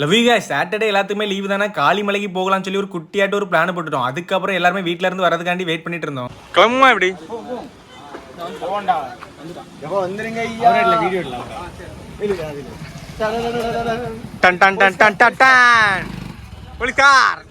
Love you guys Saturday எல்லாத்துக்குமே leave தானே? காளிமலைக்கு போகலாம்னு சொல்லி ஒரு குட்டியாட்டு ஒரு பிளான் போட்டுட்டோம். அதுக்கப்புறம் எல்லாருமே வீட்ல இருந்து வரதுக்காண்டி வெயிட் பண்ணிட்டு இருந்தோம். கிளம்புமா எப்படி? டன் டன் டன் டன் டன். டன்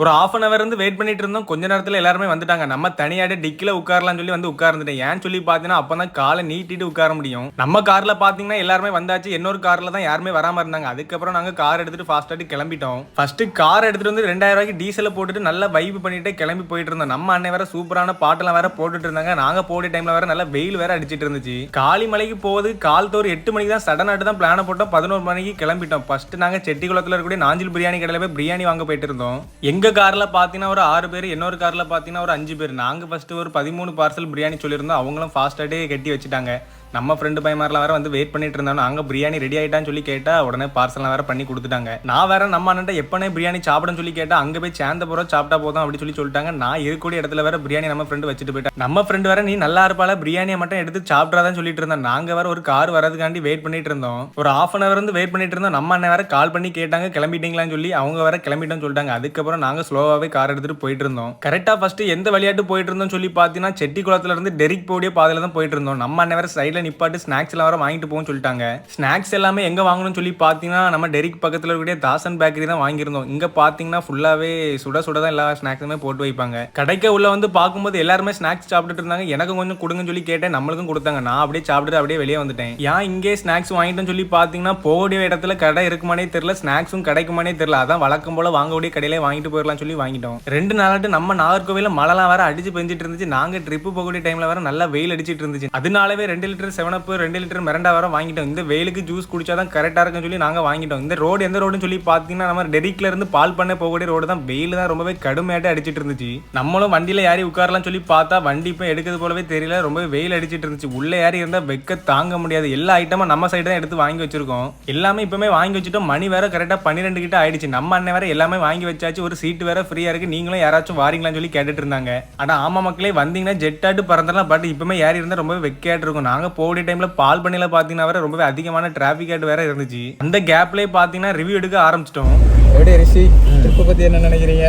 ஒரு ஆஃப் அன் அவர் இருந்து வெயிட் பண்ணிட்டு இருந்தோம். கொஞ்ச நேரத்தில் எல்லாருமே வந்துட்டாங்க. நம்ம தனியாட டிக்கில் உட்காரலாம்னு சொல்லி வந்து உட்கார்ந்துட்டேன். ஏன் சொல்லி பார்த்தீங்கன்னா அப்போ தான் காலை நீட்டிட்டு உட்கார முடியும். நம்ம காரில் பார்த்தீங்கன்னா எல்லாருமே வந்தாச்சு. இன்னொரு காரில் தான் யாருமே வராமல் இருந்தாங்க. அதுக்கப்புறம் நாங்கள் கார் எடுத்துட்டு ஃபாஸ்ட்டாக கிளம்பிட்டோம். ஃபர்ஸ்ட் கார் எடுத்துட்டு வந்து ரெண்டாயிரம் ரூபாய்க்கு டீசலை போட்டுட்டு நல்லா வைப் பண்ணிட்டு கிளம்பி போயிட்டு இருந்தோம். நம்ம அண்ணன் வேற சூப்பரான பாட்டெல்லாம் வேற போட்டுட்டு இருந்தாங்க. நாங்க போட டைம்ல வேற நல்லா வெயில் வேற அடிச்சிட்டு இருந்துச்சு. காளிமலைக்கு போகுது கால் தோறு எட்டு மணிக்கு தான் சடனாட்டு தான் பிளான போட்டோம். பதினோரு மணிக்கு கிளம்பிட்டோம். ஃபர்ஸ்ட் நாங்க குளத்தில் இருக்கக்கூடிய நாஞ்சில் பிரியாணி கடையில போய் பிரியாணி வாங்க போயிட்டு இருந்தோம். எங்க காரில் பார்த்தீங்கன்னா ஒரு ஆறு பேர் இன்னொரு காரில் பார்த்தீங்கன்னா ஒரு அஞ்சு பேர். நாங்கள் ஃபஸ்ட்டு ஒரு பதிமூணு பார்சல் பிரியாணி சொல்லியிருந்தோம். அவங்களும் ஃபாஸ்டாட்டே கட்டி வச்சுட்டாங்க. நம்ம ஃப்ரெண்டு பையன்மாரெலாம் வேற வந்து வெயிட் பண்ணிட்டு இருந்தாங்க. அங்கே பிரியாணி ரெடி ஆகிட்டான்னு சொல்லி கேட்டால் உடனே பார்சல்லாம் வேற பண்ணி கொடுத்துட்டாங்க. நான் வேற நம்ம அண்ணன் எப்பனே பிரியாணி சாப்பிடன்னு சொல்லி கேட்டால் அங்கே போய் சேர்ந்த போகிறோம் சாப்பிட்டா போதும் அப்படி சொல்லி சொல்லிட்டாங்க. நான் இருக்கக்கூடிய இடத்துல வேற பிரியாணி நம்ம ஃப்ரெண்டு வச்சுட்டு போயிட்டேன். நம்ம ஃப்ரெண்டு வேற நீ நல்லா இருப்பால பிரியாணியை மட்டும் எடுத்து சாப்பிட்றாதான் சொல்லிட்டு இருந்தேன் நாங்கள் வேற ஒரு கார் வரதுக்காண்டி வெயிட் பண்ணிட்டு இருந்தோம். ஒரு ஆஃப் அன் அவர் வந்து வெயிட் பண்ணிட்டு இருந்தோம். நம்ம அண்ணன் வேற கால் பண்ணி கேட்டாங்க கிளம்பிட்டீங்களான்னு சொல்லி. அவங்க வேற கிளம்பிட்டோம்னு சொல்லிட்டாங்க. அதுக்கப்புறம் நாங்கள் நாங்கள் ஸ்லோவாகவே கார் எடுத்துகிட்டு போயிட்டு இருந்தோம் கரெக்டாக ஃபஸ்ட்டு எந்த விளையாட்டு போயிட்டு இருந்தோம் சொல்லி பார்த்தீங்கன்னா செட்டி குளத்துல இருந்து டெரிக் போடிய பாதையில தான் போயிட்டு இருந்தோம் நம்ம அண்ணன் வேற சைடில் நிப்பாட்டு ஸ்நாக்ஸ் எல்லாம் வாங்கிட்டு போகும் சொல்லிட்டாங்க. ஸ்நாக்ஸ் எல்லாமே எங்கே வாங்கணும்னு சொல்லி பார்த்தீங்கன்னா நம்ம டெரிக் பக்கத்தில் இருக்கக்கூடிய தாசன் பேக்கரி தான் வாங்கியிருந்தோம். இங்கே பார்த்தீங்கன்னா ஃபுல்லாகவே சுட சுட தான் எல்லா ஸ்நாக்ஸுமே போட்டு வைப்பாங்க. கடைக்கு உள்ள வந்து பார்க்கும்போது எல்லாருமே ஸ்நாக்ஸ் சாப்பிட்டுட்டு இருந்தாங்க. எனக்கும் கொஞ்சம் கொடுங்கன்னு சொல்லி கேட்டேன். நம்மளுக்கும் கொடுத்தாங்க. நான் அப்படியே சாப்பிட்டுட்டு அப்படியே வெளியே வந்துட்டேன். ஏன் இங்கே ஸ்நாக்ஸ் வாங்கிட்டேன்னு சொல்லி பார்த்தீங்கன்னா போகக்கூடிய இடத்துல கடை இருக்குமானே தெரியல. ஸ்நாக்ஸும் கிடைக்குமானே தெரியல. அதான் வழக்கம் போல வாங்கக்கூடிய கடையிலே வாங்கிட்டு போய் போயிடலாம் சொல்லி வாங்கிட்டோம். ரெண்டு நாளாட்டு நம்ம நாகர்கோவில மழைலாம் வேற அடிச்சு பெஞ்சிட்டு இருந்துச்சு. நாங்க ட்ரிப்பு போகக்கூடிய டைம்ல வேற நல்லா வெயில் அடிச்சிட்டு இருந்துச்சு. அதனாலவே ரெண்டு லிட்டர் செவனப்பு ரெண்டு லிட்டர் மிரண்டா வர வாங்கிட்டோம். இந்த வெயிலுக்கு ஜூஸ் குடிச்சாதான் கரெக்டா இருக்குன்னு சொல்லி நாங்க வாங்கிட்டோம். இந்த ரோடு எந்த ரோடுன்னு சொல்லி பாத்தீங்கன்னா நம்ம டெரிக்ல இருந்து பால் பண்ண போகக்கூடிய ரோடு தான். வெயில் தான் ரொம்பவே கடுமையாட்டு அடிச்சிட்டு இருந்துச்சு. நம்மளும் வண்டியில யாரி உட்காரலாம் சொல்லி பார்த்தா வண்டி இப்போ எடுக்கிறது போலவே தெரியல. ரொம்ப வெயில் அடிச்சிட்டு இருந்துச்சு. உள்ள யாரி இருந்தா வெக்க தாங்க முடியாது. எல்லா ஐட்டமும் நம்ம சைடு தான் எடுத்து வாங்கி வச்சிருக்கோம். எல்லாமே இப்பவுமே வாங்கி வச்சுட்டோம். மணி வேற கரெக்டா பன்னிரெண்டு கிட்ட ஆயிடுச்சு. நம்ம அண்ணன் வேற எல்லாமே வாங்கி வச்சாச்சு. ஒரு சீட்டு வேற ஃப்ரீயா இருக்கு. நீங்களும் யாராச்சும் வாரீங்களான்னு சொல்லி கேட்டுட்டு இருந்தாங்க ஆனா ஆமா மக்களே வந்தீங்கன்னா ஜெட்டாட்டு பறந்துடலாம். பட் இப்பவுமே யாரி இருந்தா ரொம்பவே வெக்கையாட்டு இருக்கும். நாங்க போகிற டைம்ல பால் பண்ணில பாத்தீங்கன்னா வேற ரொம்பவே அதிகமான டிராபிக் ஆட் வேற இருந்துச்சு. அந்த கேப்லயே பாத்தீங்கன்னா ரிவ்யூ எடுக்க ஆரம்பிச்சிட்டோம். எப்படி ரிஷி? ட்ரிப்பை பத்தி என்ன நினைக்கிறீங்க?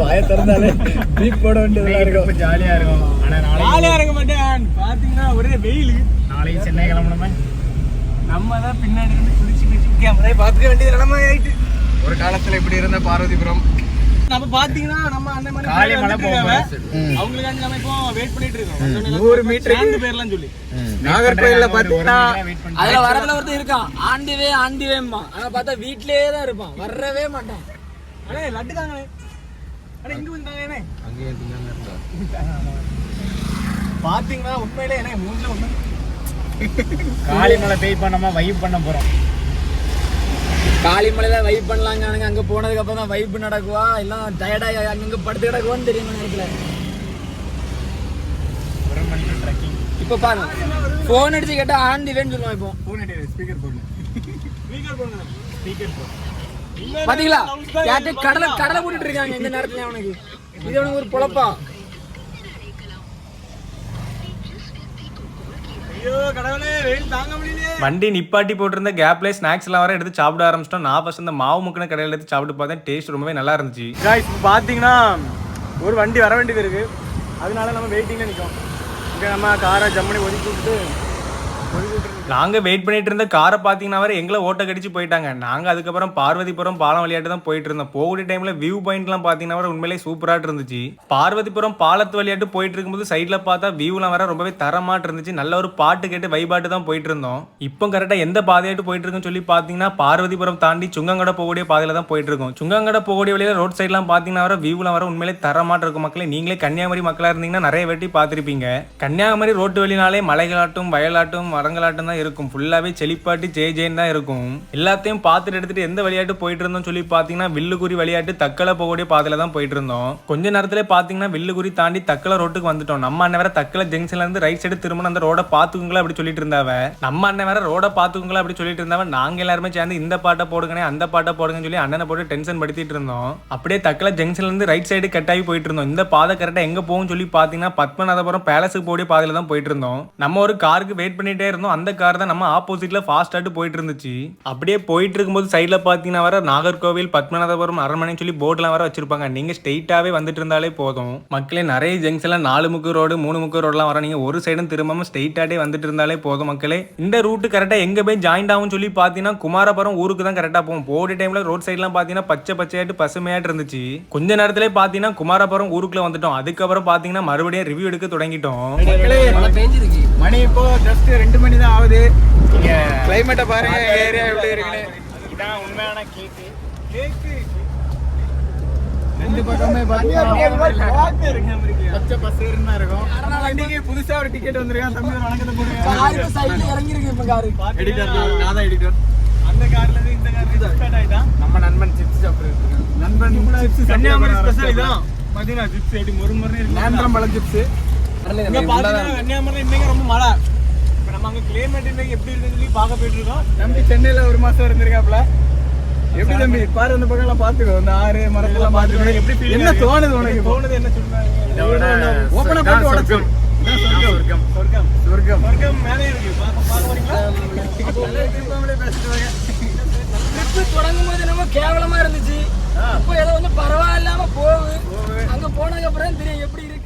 வாயை திறந்தாலே பீப் போட வேண்டியதெல்லாம் இருக்கும். ஜாலியா இருக்கும். ஆனா நாளைக்கு ஜாலியா இருக்க மாட்டேன். பாத்தீங்கன்னா ஒரே வெயில். நாளைக்கு சென்னை கிளம்பணுமே. நம்ம தான் பின்னாடி இருந்து குளிச்சு குளிச்சு கேமரா பாத்துக்க வேண்டியது நிலைமை ஆயிட்டு ஒரு காலத்துல இப்படி இருந்த பார்வதிபுரம். நம்ம பாத்தீங்கன்னா நம்ம அண்ணன் மாதிரி காளி மலை வந்துட்டு போகும் இருக்காங்க. அவங்களுக்காண்டி நம்ம இப்போ வெயிட் பண்ணிட்டு இருக்கோம். நூறு மீட்டருக்கு சேர்ந்து பேர்லாம் சொல்லி. நாகர்கோயில்ல பாத்தீங்கன்னா அதுல வரதுல ஒருத்தன் இருக்கான். ஆண்டிவே ஆண்டிவேம்மா. ஆனா பார்த்தா வீட்லயே தான் இருப்பான். வரவே மாட்டான். அண்ணே லட்டு தாங்களே அண்ணே இங்க வந்தாங்க அண்ணே பாத்தீங்கன்னா உண்மையிலே என்ன மூஞ்சில உண்மை காளிமலை பேய் பண்ணாம வைப் பண்ண போறோம். காளிமலையில வைப் பண்ணலாங்க அங்க போனதுக்கு அப்புறம் தான் வைப் நடக்குவா? எல்லாம் டயர்டாகி அங்கங்க படுத்து கிடக்குவான்னு தெரியும் நேரத்துல. இப்ப பாருங்க. போன் அடிச்சு கேட்டா ஆண்டிவேன்னு சொல்லுவான் இப்போ. ஃபோன் அடி ஸ்பீக்கர் போடணும் ஸ்பீக்கர் போடுங்க ஸ்பீக்கர் போடு பாத்தீங்களா? கடலை கடலை போட்டுட்டு இருக்காங்க இந்த நேரத்துல அவனுக்கு. இது அவனுக்கு ஒரு பொழப்பா ஐயோ கடவுளே வெயில் தாங்க முடியலையே வண்டி நிப்பாட்டி போட்டிருந்த கேப்ல ஸ்நாக்ஸ் எல்லாம் வர எடுத்து சாப்பிட ஆரம்பிச்சிட்டோம். நான் ஃபர்ஸ்ட் இந்த மாவு முக்கின கடையில் எடுத்து சாப்பிட்டு பார்த்தேன். டேஸ்ட் ரொம்பவே நல்லா இருந்துச்சு. காய்ஸ் பாத்தீங்கன்னா ஒரு வண்டி வர வேண்டியது இருக்கு. அதனால நம்ம வெயிட்டிங்ல நிற்கும் இங்க நம்ம காரை ஜம்மனி ஒதுக்கி விட்டுட்டு ஒதுக்கி நாங்கள் நாங்க வெயிட் பண்ணிட்டு இருந்த காரை பாத்தீங்கன்னா வேறு எங்களை ஓட்ட கடிச்சு போயிட்டாங்க. நாங்க அதுக்கப்புறம் பார்வதிபுரம் பாலம் வழியாட்டு தான் போயிட்டு இருந்தோம் போகக்கூடிய டைம்ல வியூ பாயிண்ட்லாம் பாத்தீங்கன்னா வர உண்மையிலேயே சூப்பராக இருந்துச்சு. பார்வதிபுரம் பாலத்து வழியாட்டு போயிட்டு இருக்கும்போது சைட்ல பார்த்தா வியூலாம் வர ரொம்பவே தரமாட்டு இருந்துச்சு. நல்ல ஒரு பாட்டு கேட்டு வைபாட்டு தான் போயிட்டு இருந்தோம் இப்போ கரெக்டா எந்த பாதையாட்டு போயிட்டு இருக்குன்னு சொல்லி பாத்தீங்கன்னா பார்வதிபுரம் தாண்டி சுங்கங்கடை போகக்கூடிய பாதையில தான் போயிட்டு இருக்கோம் சுங்கங்கடை போகக்கூடிய வழியில ரோட் சைட்லாம் பாத்தீங்கன்னா வர வியூலாம் வர உண்மையிலே தரமாட்டு இருக்கும். மக்களே நீங்களே கன்னியாகுமரி மக்களா இருந்தீங்கன்னா நிறைய வாட்டி பார்த்துருப்பீங்க. கன்னியாகுமரி ரோட்டு வழினாலே மலைகளாட்டும் வயலாட்டும் மரங்களாட்டும் தான் தான் இருக்கும். ஃபுல்லாகவே செழிப்பாட்டி ஜே ஜேன்னு தான் இருக்கும். எல்லாத்தையும் பார்த்துட்டு எடுத்துட்டு எந்த விளையாட்டு போயிட்டு இருந்தோம் சொல்லி பார்த்தீங்கன்னா வில்லுகுரி விளையாட்டு தக்கலை போகக்கூடிய பாதையில் தான் போயிட்டு இருந்தோம் கொஞ்ச நேரத்துல பார்த்தீங்கன்னா வில்லுகுரி தாண்டி தக்கலை ரோட்டுக்கு வந்துட்டோம். நம்ம அண்ணன் வேற தக்கலை ஜங்ஷன்லேருந்து ரைட் சைடு திரும்ப அந்த ரோட பார்த்துக்குங்களா அப்படி சொல்லிட்டு இருந்தாவ? நம்ம அண்ணன் வேற ரோட பார்த்துக்குங்களா அப்படி சொல்லிட்டு இருந்தாவ? நாங்கள் எல்லாருமே சேர்ந்து இந்த பாட்டை போடுங்கனே அந்த பாட்டை போடுங்கன்னு சொல்லி அண்ணனை போட்டு டென்ஷன் படுத்திட்டு இருந்தோம். அப்படியே தக்கலை ஜங்ஷன்லேருந்து ரைட் சைடு கட் ஆகி போயிட்டு இருந்தோம். இந்த பாதை கரெக்டாக எங்கே போகும் சொல்லி பார்த்தீங்கன்னா பத்மநாதபுரம் பேலஸுக்கு போடிய பாதையில் தான் போயிட்டு இருந்தோம். நம்ம ஒரு காருக்கு வெயிட் பண்ணிட்டே இருந்தோம். அந்த கார் தான் நம்ம ஆப்போசிட்ல ஃபாஸ்டாட்டு போயிட்டு இருந்துச்சு அப்படியே போயிட்டு இருக்கும்போது சைடுல பாத்தீங்கன்னா வர நாகர்கோவில் பத்மநாதபுரம் அரண்மனைன்னு சொல்லி போர்டுலாம் வர வச்சிருப்பாங்க. நீங்க ஸ்ட்ரெயிட்டாவே வந்துட்டு இருந்தாலே போதும். மக்களே நிறைய ஜங்ஷன்ல நாலு முக்கு ரோடு மூணு முக்கு ரோடுலாம் வர நீங்க ஒரு சைடும் திரும்பாம ஸ்ட்ரெயிட்டாட்டே வந்துட்டு இருந்தாலே போதும் மக்களே. இந்த ரூட்டு கரெக்டா எங்க போய் ஜாயிண்ட் ஆகும் சொல்லி பாத்தீங்கன்னா குமாரபுரம் ஊருக்கு தான் கரெக்டா போகும். போடி டைம்ல ரோட் சைட்லாம் பாத்தீங்கன்னா பச்சை பச்சையாட்டு பசுமையாட்டு இருந்துச்சு. கொஞ்ச நேரத்திலே பாத்தீங்கன்னா குமாரபுரம் ஊருக்குள்ள வந்துட்டோம். அதுக்கப்புறம் பாத்தீங்கன்னா மறுபடியும் ரிவ்யூ எடுக்க தொடங்கிட்டோம். மக்களே மணி இப்போ ஜஸ்ட் ரெண்டு மணி தான் ஆகுது. கிளைமேட்டை பாருங்க ஏரியா எப்படி இருக்குன்னு. இதான் உண்மையான கேக்கு ரெண்டு பக்கமே பச்சை பசேருன்னு தான் இருக்கும் வண்டிக்கு புதுசா ஒரு டிக்கெட் வந்திருக்கான் தம்பி ஒரு வணக்கத்தை போடுங்க. சைடுல இறங்கிருக்கு இப்ப காரு. எடிட்டர் நான் தான் எடிட்டர் அந்த கார்ல இருந்து இந்த கார்ல ஸ்டார்ட் ஆயிட்டான் நம்ம நண்பன் சிப்ஸ் சாப்பிடுறது நண்பன் சிப்ஸ் கன்னியாகுமரி ஸ்பெஷல் இதான். பாத்தீங்கன்னா சிப்ஸ் ஐடி மொறு மொறு இருக்கு. நேந்திரம் பழம் சிப்ஸ் இங்க பாத்தீங்கன்னா கன்னியாகுமரி இன்னைக்கு ரொம்ப மழை. இப்ப நம்ம அங்க கிளைமேட் இன்னைக்கு எப்படி இருக்குன்னு சொல்லி பார்க்க போயிட்டு இருக்கோம் தம்பி சென்னையில ஒரு மாசம் இருந்திருக்காப்ல எப்படி தம்பி? பாரு அந்த பக்கம் எல்லாம் பாத்துக்கோ இந்த ஆறு மரத்தெல்லாம் பாத்துக்கோ எப்படி என்ன? தோணுது உனக்கு இப்போ? தோணுது என்ன சொல்றாங்க ஓப்பனா போட்டு உடைச்சு சொர்க்கம். சொர்க்கம். சொர்க்கம். சொர்க்கம். மேலே இருக்கு. பார்க்க பார்க்க வரீங்களா ட்ரிப்பு தொடங்கும் போது என்னமோ கேவலமா இருந்துச்சு. இப்போ ஏதோ வந்து பரவாயில்லாம போகுது. அங்க போனதுக்கு அப்புறம் தெரியும் எப்படி இருக்கு.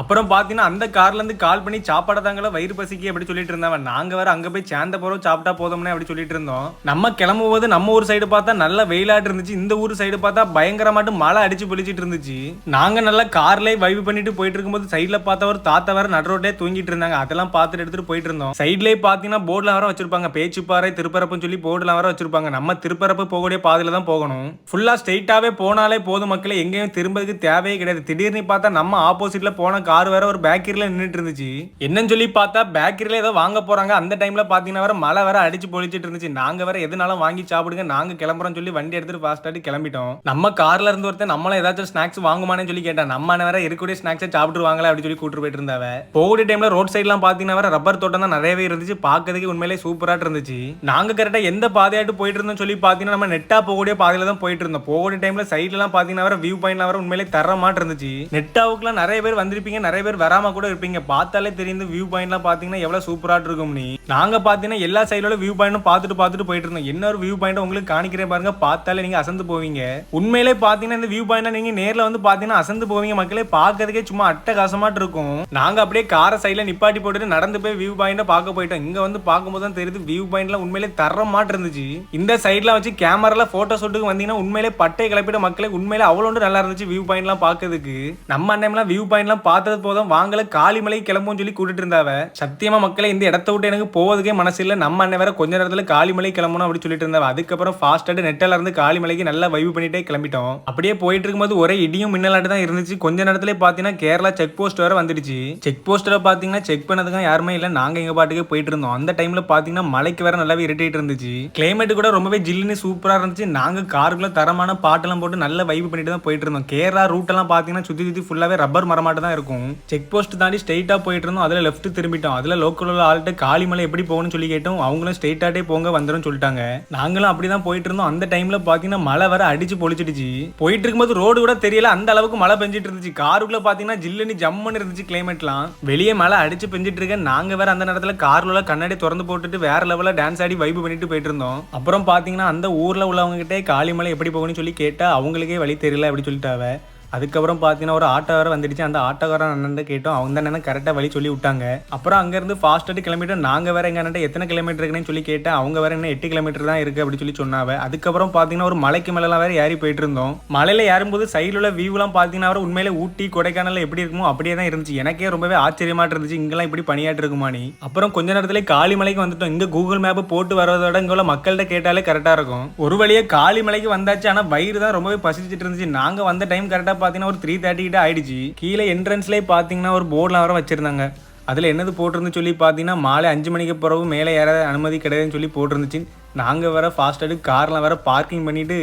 அப்புறம் பார்த்தீங்கன்னா அந்த கார்லேருந்து கால் பண்ணி சாப்பாடு தாங்கள வயிறு பசிக்கு அப்படி சொல்லிட்டு இருந்தவன். நாங்கள் வேற அங்கே போய் சேர்ந்த போகிறோம் சாப்பிட்டா போதும்னே அப்படி சொல்லிட்டு இருந்தோம். நம்ம கிளம்பும் போது நம்ம ஊர் சைடு பார்த்தா நல்ல வெயிலாட்டு இருந்துச்சு. இந்த ஊர் சைடு பார்த்தா பயங்கரமாட்டு மழை அடிச்சு பொழிச்சிட்டு இருந்துச்சு. நாங்கள் நல்லா கார்லேயே வைவு பண்ணிட்டு போயிட்டு இருக்கும்போது சைடில் பார்த்தா ஒரு தாத்தா வேற நடுரோட்டே தூங்கிட்டு இருந்தாங்க. அதெல்லாம் பார்த்துட்டு எடுத்துட்டு போயிட்டு இருந்தோம். சைட்லேயே பார்த்தீங்கன்னா போர்டுல வேற வச்சிருப்பாங்க. பேச்சுப்பாறை திருப்பரப்புன்னு சொல்லி போர்டுல வர வச்சிருப்பாங்க. நம்ம திருப்பரப்பு போகக்கூடிய பாதையில் தான் போகணும். ஃபுல்லாக ஸ்ட்ரெயிட்டாகவே போனாலே போதும் மக்களே. எங்கேயும் திரும்பதுக்கு தேவையே கிடையாது. திடீர்னு பார்த்தா நம்ம ஆப்போசிட்டில் போன கார் வேற ஒரு பேக்கரியில் நின்றுட்டு இருந்துச்சு. என்னன்னு சொல்லி பார்த்தா பேக்கரியில ஏதோ வாங்க போறாங்க. அந்த டைம்ல பார்த்தீங்கன்னா வேற மழை வேற அடிச்சு பொழிச்சிட்டு இருந்துச்சு. நாங்க வேற எதுனாலும் வாங்கி சாப்பிடுங்க நாங்க கிளம்புறோம் சொல்லி வண்டி எடுத்துட்டு ஃபாஸ்ட்டாக கிளம்பிட்டோம். நம்ம கார்ல இருந்து ஒருத்தன் நம்மள ஏதாச்சும் ஸ்நாக்ஸ் வாங்குமானு சொல்லி கேட்டேன். நம்ம வேற இருக்கக்கூடிய ஸ்நாக்ஸை சாப்பிட்டுருவாங்களா அப்படின்னு சொல்லி கூட்டு போயிட்டு இருந்தாவ. போகக்கூடிய டைம்ல ரோட் சைட்லாம் பார்த்தீங்கன்னா வேற ரப்பர் தோட்டம் தான் நிறையவே இருந்துச்சு. பார்க்கறதுக்கு உண்மையிலே சூப்பராக இருந்துச்சு. நாங்க கரெக்டாக எந்த பாதையாட்டு போயிட்டு இருந்தோம் சொல்லி பார்த்தீங்கன்னா நம்ம நெட்டா போகக்கூடிய பாதையில தான் போயிட்டு இருந்தோம். போகக்கூடிய டைம்ல சைட்லாம் பார்த்தீங்கன்னா வேற வியூ பாயிண்ட்லாம் வேற உண்மையிலே தர மாட்டு இருந்துச்சு நெட்டாவுக்குலாம் நிறைய பேர் வந்திருப்பீங்க நிறைய பேர் வராம கூட இருப்பீங்க. பார்த்தாலே தெரியுது வியூ பாயிண்ட்லாம் பாத்தீங்கன்னா எவ்வளவு சூப்பராக இருக்கும் நீ. நாங்கள் பாத்தீங்கன்னா எல்லா சைடோட வியூ பாயிண்டும் பார்த்துட்டு பார்த்துட்டு போயிட்டு இருந்தோம். என்ன ஒரு வியூ பாயிண்ட் உங்களுக்கு காணிக்கிறேன் பாருங்க பார்த்தாலே நீங்க அசந்து போவீங்க. உண்மையிலே பாத்தீங்கன்னா இந்த வியூ பாயிண்ட்ல நீங்க நேரில் வந்து பார்த்தீங்கன்னா அசந்து போவீங்க மக்களே. பார்க்கறதுக்கே சும்மா அட்டகாசமாட்டு இருக்கும். நாங்க அப்படியே காரை சைடுல நிப்பாட்டி போட்டுட்டு நடந்து போய் வியூ பாயிண்ட பார்க்க போயிட்டோம். இங்க வந்து பார்க்கும்போது தான் தெரியுது வியூ பாயிண்ட்லாம் உண்மையிலே தர மாட்டு இருந்துச்சு. இந்த சைடுல வச்சு கேமரால போட்டோ ஷூட்டுக்கு வந்தீங்கன்னா உண்மையிலே பட்டை கிளப்பிட மக்களே உண்மையிலே அவ்வளோ நல்லா இருந்துச்சு வியூ பாயிண்ட்லாம் பார்க்கறதுக்கு. நம்ம அண்ணன்லாம் வியூ பாயிண்ட்லாம் பார்த்து பார்த்தது போதும். வாங்கல காளிமலை கிளம்பும் சொல்லி கூட்டிட்டு இருந்தாவ. சத்தியமா மக்களை இந்த இடத்த விட்டு எனக்கு போவதுக்கே மனசு இல்லை நம்ம அண்ணன் வேற கொஞ்ச நேரத்துல காளிமலை கிளம்பணும் அப்படி சொல்லிட்டு இருந்தாவ. அதுக்கப்புறம் ஃபாஸ்டாட்டு நெட்டில் இருந்து காளிமலைக்கு நல்லா வைவு பண்ணிட்டே கிளம்பிட்டோம். அப்படியே போயிட்டு இருக்கும்போது ஒரே இடியும் மின்னலாட்டு தான் இருந்துச்சு. கொஞ்ச நேரத்துல பாத்தீங்கன்னா கேரளா செக் போஸ்ட் வேற வந்துடுச்சு. செக் போஸ்ட்ல பாத்தீங்கன்னா செக் பண்ணதுக்கு யாருமே இல்ல. நாங்க எங்க பாட்டுக்கே போயிட்டு இருந்தோம். அந்த டைம்ல பாத்தீங்கன்னா மலைக்கு வேற நல்லாவே இருட்டிட்டு இருந்துச்சு. கிளைமேட் கூட ரொம்பவே ஜில்லுன்னு சூப்பரா இருந்துச்சு. நாங்க காருக்குள்ள தரமான பாட்டெல்லாம் போட்டு நல்ல வைவு பண்ணிட்டு தான் போயிட்டு இருந்தோம். கேரளா ரூட் எல்லாம் பாத்தீங்கன்னா சுத்தி சுத்தி ஃபுல்லாவே ரப்பர் மரமாட்டு தான் இருக்கும். செக் போஸ்ட் தாண்டி ஸ்ட்ரெயிட்டாக போயிட்டு இருந்தோம். அதில் லெஃப்ட் திரும்பிட்டோம். அதில் லோக்கல் உள்ள ஆள்கிட்ட காளிமலை எப்படி போகணும்னு சொல்லி கேட்டோம். அவங்களும் ஸ்ட்ரெயிட்டாட்டே போங்க வந்துடும் சொல்லிட்டாங்க. நாங்களும் அப்படிதான் போயிட்டு இருந்தோம். அந்த டைமில் பார்த்தீங்கன்னா மழை வர அடிச்சு பொழிச்சிடுச்சு. போயிட்டு இருக்கும்போது ரோடு கூட தெரியல. அந்த அளவுக்கு மழை பெஞ்சிட்டு இருந்துச்சு. காருக்குள்ள பார்த்தீங்கன்னா ஜில்லுன்னு ஜம்முன்னு இருந்துச்சு கிளைமேட்லாம் வெளியே மழை அடிச்சு பெஞ்சிட்டு இருக்க நாங்கள் வேற அந்த நேரத்தில் கார்ல உள்ள கண்ணாடி திறந்து போட்டுட்டு வேற லெவலில் டான்ஸ் ஆடி வைப் பண்ணிட்டு போயிட்டு இருந்தோம். அப்புறம் பார்த்தீங்கன்னா அந்த ஊரில் உள்ளவங்க கிட்டே காளிமலை எப்படி போகணும்னு சொல்லி கேட்டால் அவங்களுக்கே வழி தெரியல அப்படின்னு சொல்லிட்டாவ. அதுக்கப்புறம் பார்த்தீங்கன்னா ஒரு ஆட்டோ வந்துடுச்சு. அந்த ஆட்டோக்காரன் அண்ணன் கேட்டோம். அவங்க தான் அண்ணன் கரெக்டாக வழி சொல்லி விட்டாங்க. அப்புறம் அங்கேருந்து ஃபாஸ்ட்டு கிலோமீட்டர் நாங்கள் வேறு எங்கள் அண்ணன் எத்தனை கிலோமீட்டர் இருக்குன்னு சொல்லி கேட்டேன். அவங்க வேறு என்ன எட்டு கிலோமீட்டர் தான் இருக்குது அப்படின்னு சொல்லி சொன்னாவ. அதுக்கப்புறம் பார்த்தீங்கன்னா ஒரு மலைக்கு மேலாம் வேறு ஏறி போயிட்டு இருந்தோம். மலையில் ஏறும்போது சைடில் உள்ள வியூலாம் பார்த்தீங்கன்னா வேற உண்மையிலே ஊட்டி கொடைக்கானல் எப்படி இருக்குமோ அப்படியே தான் இருந்துச்சு. எனக்கே ரொம்பவே ஆச்சரியமாக இருந்துச்சு. இங்கெல்லாம் இப்படி பணியாட்டு இருக்குமா நீ அப்புறம் கொஞ்ச நேரத்தில் காளிமலைக்கு வந்துட்டோம். இங்கே கூகுள் மேப் போட்டு வரதோட இங்கே உள்ள மக்கள்கிட்ட கேட்டாலே கரெக்டாக இருக்கும். ஒரு வழியே காளிமலைக்கு வந்தாச்சு. ஆனால் வயிறு தான் ரொம்பவே பசிச்சுட்டு இருந்துச்சு. நாங்கள் வந்த டைம் கரெக்டாக பார்த்தீங்கன்னா ஒரு த்ரீ தேர்ட்டி கிட்ட ஆயிடுச்சு. கீழே என்ட்ரன்ஸ்லேயே பார்த்தீங்கன்னா ஒரு போர்டில் வர வச்சுருந்தாங்க. அதில் என்னது போட்டிருந்து சொல்லி பார்த்தீங்கன்னா மாலை அஞ்சு மணிக்கு பிறகு மேலே ஏற அனுமதி கிடையாதுன்னு சொல்லி போட்டிருந்துச்சு. நாங்கள் வேற ஃபாஸ்ட்டாக கார்லாம் வேற பார்க்கிங் பண்ணிவிட்டு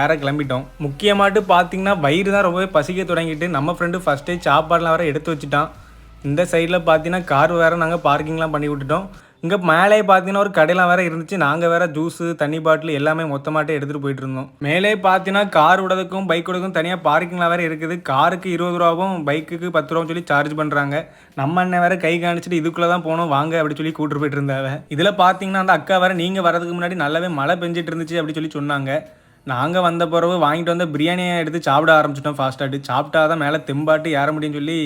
ஏற கிளம்பிட்டோம். முக்கியமாட்டு பார்த்தீங்கன்னா வயிறு தான் ரொம்பவே பசிக்க தொடங்கிட்டு நம்ம ஃப்ரெண்டு ஃபஸ்ட்டே சாப்பாடுலாம் வேற எடுத்து வச்சுட்டான். இந்த சைடில் பார்த்தீங்கன்னா கார் வேறு நாங்கள் பார்க்கிங்லாம் பண்ணி விட்டுட்டோம். இங்கே மேலே பார்த்தீங்கன்னா ஒரு கடையெல்லாம் வேற இருந்துச்சு. நாங்கள் வேற ஜூஸு தண்ணி பாட்டில் எல்லாமே மொத்தமாட்டே எடுத்துகிட்டு போயிட்டு இருந்தோம். மேலே பார்த்தீங்கன்னா கார் விடதுக்கும் பைக் விடதுக்கும் தனியாக பார்க்கிங்லாம் வேற இருக்குது. காருக்கு இருபது ரூபாவும் பைக்குக்கு பத்து ரூபாவும் சொல்லி சார்ஜ் பண்ணுறாங்க நம்ம அண்ணன் வேற கை காணிச்சிட்டு இதுக்குள்ளே தான் போனோம். வாங்க அப்படி சொல்லி கூட்டு போயிட்டு இருந்தாவ. இதில் பார்த்தீங்கன்னா அந்த அக்கா வேற நீங்கள் வரதுக்கு முன்னாடி நல்லாவே மழை பெஞ்சிட்டு இருந்துச்சு அப்படி சொல்லி சொன்னாங்க. நாங்கள் வந்த பிறகு வாங்கிட்டு வந்த பிரியாணியை எடுத்து சாப்பிட ஆரம்பிச்சிட்டோம் ஃபாஸ்ட்டாட்டு சாப்பிட்டா தான் மேலே தெம்பாட்டு ஏற முடியும்னு சொல்லி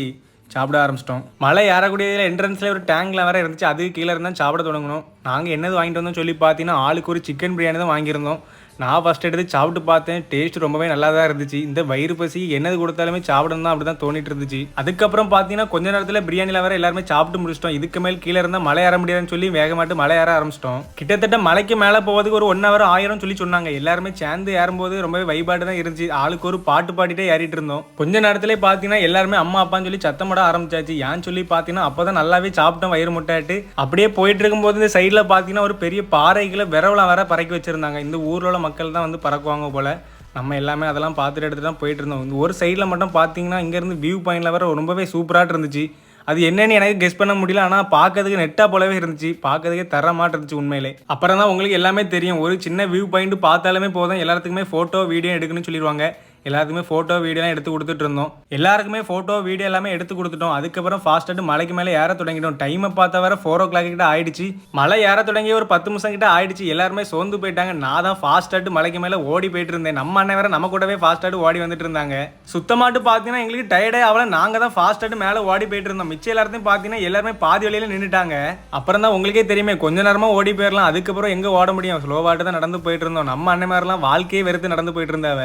சாப்பிட ஆரம்பிச்சிட்டோம். மழை ஏறக்கூடிய என்ட்ரன்ஸில் ஒரு டேங்கில் வேறு இருந்துச்சு. அது கீழே இருந்தால் சாப்பிட தொடங்கணும். நாங்கள் என்னது வாங்கிட்டு வந்தோம் சொல்லி பார்த்தீங்கன்னா ஆளுக்கு ஒரு சிக்கன் பிரியாணி தான் வாங்கியிருந்தோம். நான் ஃபஸ்ட் எடுத்து சாப்பிட்டு பார்த்தேன். டேஸ்ட் ரொம்பவே நல்லா தான் இருந்துச்சு. இந்த வயிறு பசி என்னது கொடுத்தாலுமே சாப்பிடணும் தான் அப்படி தான் தோணிட்டு இருந்துச்சு. அதுக்கப்புறம் பார்த்தீங்கன்னா கொஞ்ச நேரத்தில் பிரியாணியில் வர எல்லாருமே சாப்பிட்டு முடிச்சிட்டோம். இதுக்கு மேல் கீழே இருந்தால் மலை ஏற முடியாதுன்னு சொல்லி வேகமாட்டு மலை ஏற ஆரம்பிச்சிட்டோம். கிட்டத்தட்ட மலைக்கு மேலே போவதுக்கு ஒரு ஒன் ஹவர் ஆயிரம் சொல்லி சொன்னாங்க. எல்லாருமே சேர்ந்து ஏறும்போது ரொம்பவே வைபாடு தான் இருந்துச்சு. ஆளுக்கு ஒரு பாட்டு பாடிட்டே ஏறிட்டு இருந்தோம். கொஞ்ச நேரத்திலே பார்த்தீங்கன்னா எல்லாருமே அம்மா அப்பான்னு சொல்லி சத்தம் போட ஆரம்பிச்சாச்சு. ஏன்னு சொல்லி பார்த்தீங்கன்னா அப்போ தான் நல்லாவே சாப்பிட்டோம் வயிறு முட்டாட்டு அப்படியே போயிட்டு இருக்கும்போது இந்த சைடில் பார்த்தீங்கன்னா ஒரு பெரிய பாறைகளை விரவலாம் வேற பறக்கி வச்சிருந்தாங்க. இந்த ஊரில் மக்கள் தான் வந்து பறக்குவாங்க போல். நம்ம எல்லாமே அதெல்லாம் பார்த்துட்டு எடுத்துட்டு தான் போயிட்டு இருந்தோம். ஒரு சைடில் மட்டும் பார்த்தீங்கன்னா இங்கேருந்து வியூ பாயிண்டில் வர ரொம்பவே சூப்பராக இருந்துச்சு. அது என்னன்னு எனக்கு கெஸ் பண்ண முடியல. ஆனால் பார்க்கறதுக்கு நெட்டாக போலவே இருந்துச்சு. பார்க்கறதுக்கே தரமாட்டு இருந்துச்சு உண்மையிலே. அப்புறம் தான் உங்களுக்கு எல்லாமே தெரியும். ஒரு சின்ன வியூ பாயிண்ட் பார்த்தாலுமே போதும். எல்லாத்துக்குமே ஃபோட்டோ வீடியோ எடுக்கணும்னு சொல்லிடுவாங்க எல்லாத்துக்குமே ஃபோட்டோ வீடியோலாம் எடுத்து கொடுத்துட்டு இருந்தோம். எல்லாருக்குமே ஃபோட்டோ வீடியோ எல்லாமே எடுத்து கொடுத்துட்டோம். அதுக்கப்புறம் ஃபாஸ்ட்டாக மலைக்கு மேலே ஏற தொடங்கிட்டோம். டைமை பார்த்தா வர ஃபோர் ஓ கிளாக் கிட்ட ஆயிடுச்சு. மலை ஏற தொடங்கி ஒரு பத்து நிமிஷம் கிட்ட ஆயிடுச்சு. எல்லாருமே சோர்ந்து போயிட்டாங்க. நான் தான் ஃபாஸ்ட்டாட்டு மலைக்கு மேலே ஓடி போயிட்டு இருந்தேன். நம்ம அண்ணன் வேற நம்ம கூடவே ஃபாஸ்ட்டாட்டு ஓடி வந்துட்டு இருந்தாங்க. சுத்தமாட்டு பார்த்தீங்கன்னா எங்களுக்கு டயர்டே அவ்வளோ நாங்கள் தான் ஃபாஸ்ட்டாட்டு மேலே ஓடி போயிட்டு இருந்தோம். மிச்சம் எல்லாத்தையும் பார்த்தீங்கன்னா எல்லாருமே பாதி வழியில நின்றுட்டாங்க அப்புறம் தான் உங்களுக்கே தெரியுமே கொஞ்ச நேரமாக ஓடி போயிடலாம் அதுக்கப்புறம் எங்கே ஓட முடியும்? ஸ்லோவாட்டு தான் நடந்து போயிட்டு இருந்தோம். நம்ம அண்ணன் மாதிரிலாம் வாழ்க்கையே வெறுத்து நடந்து போயிட்டு இருந்தாவ.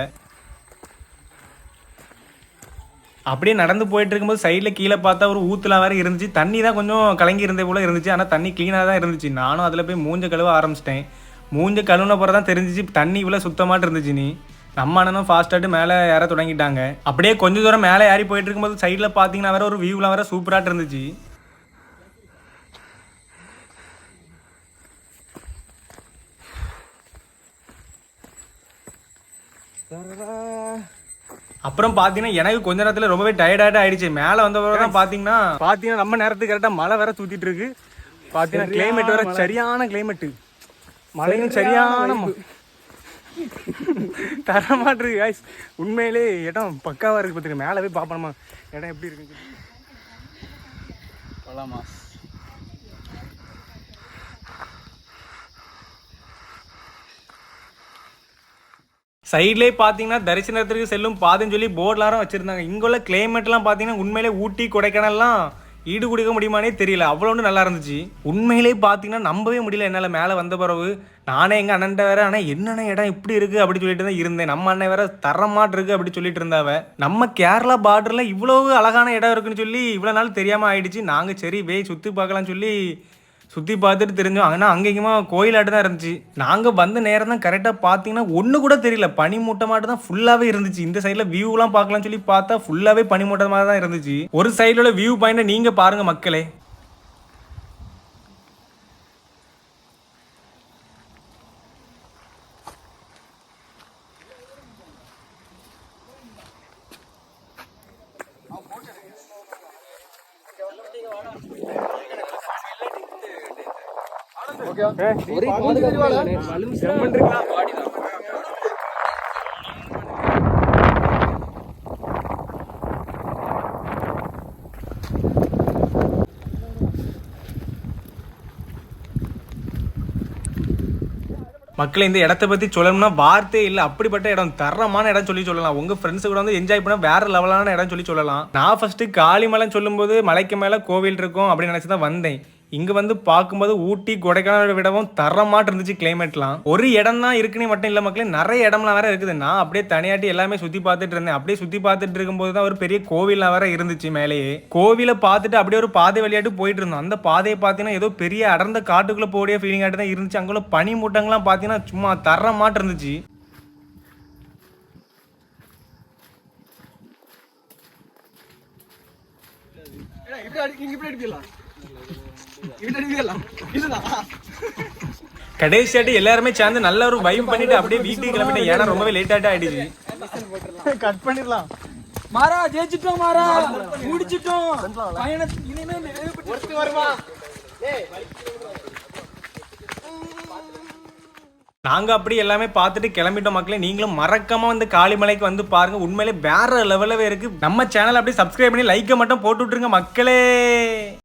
அப்படியே நடந்து போயிட்டு இருக்கும்போது சைடில் கீழே பார்த்தா ஒரு ஊத்துலாம் வேற இருந்துச்சு. தண்ணி தான் கொஞ்சம் கலங்கி இருந்தே போல இருந்துச்சு. ஆனால் தண்ணி க்ளீனாக தான் இருந்துச்சு. நானும் அதில் போய் மூஞ்ச கழுவ ஆரம்பிச்சிட்டேன். மூஞ்ச கழுவுன பிறகு தான் தெரிஞ்சிச்சு தண்ணி இவ்வளோ சுத்தமாட்டு இருந்துச்சு நீ. நம்ம அண்ணனும் ஃபாஸ்ட்டாட்டு மேலே ஏற தொடங்கிட்டாங்க. அப்படியே கொஞ்ச தூரம் மேலே ஏறி போயிட்டு இருக்கும்போது சைடில் பார்த்தீங்கன்னா வேற ஒரு வியூலாம் வேற சூப்பராக இருந்துச்சு. அப்புறம் பார்த்தீங்கன்னா எனக்கு கொஞ்ச நேரத்தில் ரொம்பவே டயர்டாக ஆயிடுச்சு. மேலே வந்த பிறகு தான் பார்த்தீங்கன்னா பார்த்தீங்கன்னா நம்ம நேரத்துக்கு கரெக்டாக மழை வேற தூத்திட்டு இருக்கு. பார்த்தீங்கன்னா கிளைமேட் வேற சரியான கிளைமேட் மழையும் சரியான தரமாட்டிருக்கு காய்ஸ் உண்மையிலே இடம் பக்காவாக இருக்குது பார்த்துக்க மேலே போய் பார்ப்போமா இடம் எப்படி இருக்கு போகலாமா சைட்லேயே பார்த்தீங்கன்னா தரிசனத்திற்கு செல்லும் பாதைன்னு சொல்லி போர்ட்லாரும் வச்சுருந்தாங்க. இங்குள்ள கிளைமேட்லாம் பார்த்தீங்கன்னா உண்மையிலே ஊட்டி கொடைக்கானல்லாம் ஈடு கொடுக்க முடியுமானே தெரியல. அவ்வளோன்னு நல்லா இருந்துச்சு. உண்மையிலே பார்த்தீங்கன்னா நம்பவே முடியல என்னால் மேலே வந்த பிறகு நானே எங்கள் அண்ணன்ட்ட வேற ஆனால் என்னென்ன இடம் இப்படி இருக்குது அப்படி சொல்லிட்டு தான் இருந்தேன். நம்ம அண்ணன் வேற தரமாட்டு இருக்கு அப்படி சொல்லிட்டு இருந்தாவ. நம்ம கேரளா பார்டரில் இவ்வளோ அழகான இடம் இருக்குன்னு சொல்லி இவ்வளோ நாள் தெரியாமல் ஆயிடுச்சு. நாங்கள் சரி போய் சுற்றி பார்க்கலாம்னு சொல்லி சுற்றி பார்த்துட்டு தெரிஞ்சோம். ஆனால் அங்கேயுமா கோயிலாட்டு தான் இருந்துச்சு. நாங்கள் வந்த நேரம் தான் கரெக்டாக பார்த்தீங்கன்னா ஒன்று கூட தெரியல. பனி மூட்டமாட்டு தான் ஃபுல்லாகவே இருந்துச்சு. இந்த சைடில் வியூலாம் பார்க்கலாம்னு சொல்லி பார்த்தா ஃபுல்லாகவே பனி மாதிரி தான் இருந்துச்சு. ஒரு சைடில் உள்ள வியூ பாயிண்ட்டை நீங்கள் பாருங்கள் மக்களே. மக்களை இந்த இடத்த பத்தி சொல்லணும்னா வார்த்தையே இல்லை. அப்படிப்பட்ட இடம் தரமான இடம் சொல்லி சொல்லலாம். உங்க ஃப்ரெண்ட்ஸ் கூட வந்து என்ஜாய் பண்ண வேற லெவலான இடம் சொல்லி சொல்லலாம். நான் ஃபர்ஸ்ட் காளிமலைன்னு சொல்லும்போது மலைக்கு மேல கோவில் இருக்கும் அப்படின்னு நினச்சி தான் வந்தேன். இங்க வந்து பார்க்கும்போது ஊட்டி கொடைக்கானலை விடவும் தரமாட்டு இருந்துச்சு கிளைமேட்லாம் ஒரு இடம் தான் இருக்குன்னு மட்டும் இல்ல மக்களே நிறைய இடம்லாம் வேற இருக்குது. நான் அப்படியே தனியாட்டி எல்லாமே சுத்தி பார்த்துட்டு இருந்தேன். அப்படியே சுத்தி பார்த்துட்டு இருக்கும்போது தான் ஒரு பெரிய கோவிலாம் வேற இருந்துச்சு மேலேயே. கோவிலை பார்த்துட்டு அப்படியே ஒரு பாதை வழியாட்டு போயிட்டு இருந்தோம். அந்த பாதையை பார்த்தீங்கன்னா ஏதோ பெரிய அடர்ந்த காட்டுக்குள்ள போடிய ஃபீலிங் ஆட்டு தான் இருந்துச்சு. அங்குள்ள பனி மூட்டங்கள்லாம் பார்த்தீங்கன்னா சும்மா தரமாட்டு இருந்துச்சு இங்க இப்படி இப்படி அடிக்கலாம். கடைசியாட்டி எல்லாருமே சேர்ந்து நல்ல ஒரு வைப் பண்ணிட்டு அப்படியே வீட்டுக்கு கிளம்பிட்டேன். ஏன்னா ரொம்பவே லேட் ஆகிட்டு ஆயிடுச்சு. கட் பண்ணிடலாம். மாறா ஜெயிச்சிட்டோம் மாறா. முடிச்சிட்டோம். பயணம் இனிமே நிறைவு பெற்று வருமா? நாங்க அப்படி எல்லாமே பார்த்துட்டு கிளம்பிட்டோம் மக்களே. நீங்களும் மறக்காம வந்து காளிமலைக்கு வந்து பாருங்க. உண்மையிலே வேற லெவலவே இருக்கு. நம்ம சேனல் அப்படியே சப்ஸ்கிரைப் பண்ணி லைக்கை மட்டும் போட்டு விட்டுருங்க மக்களே.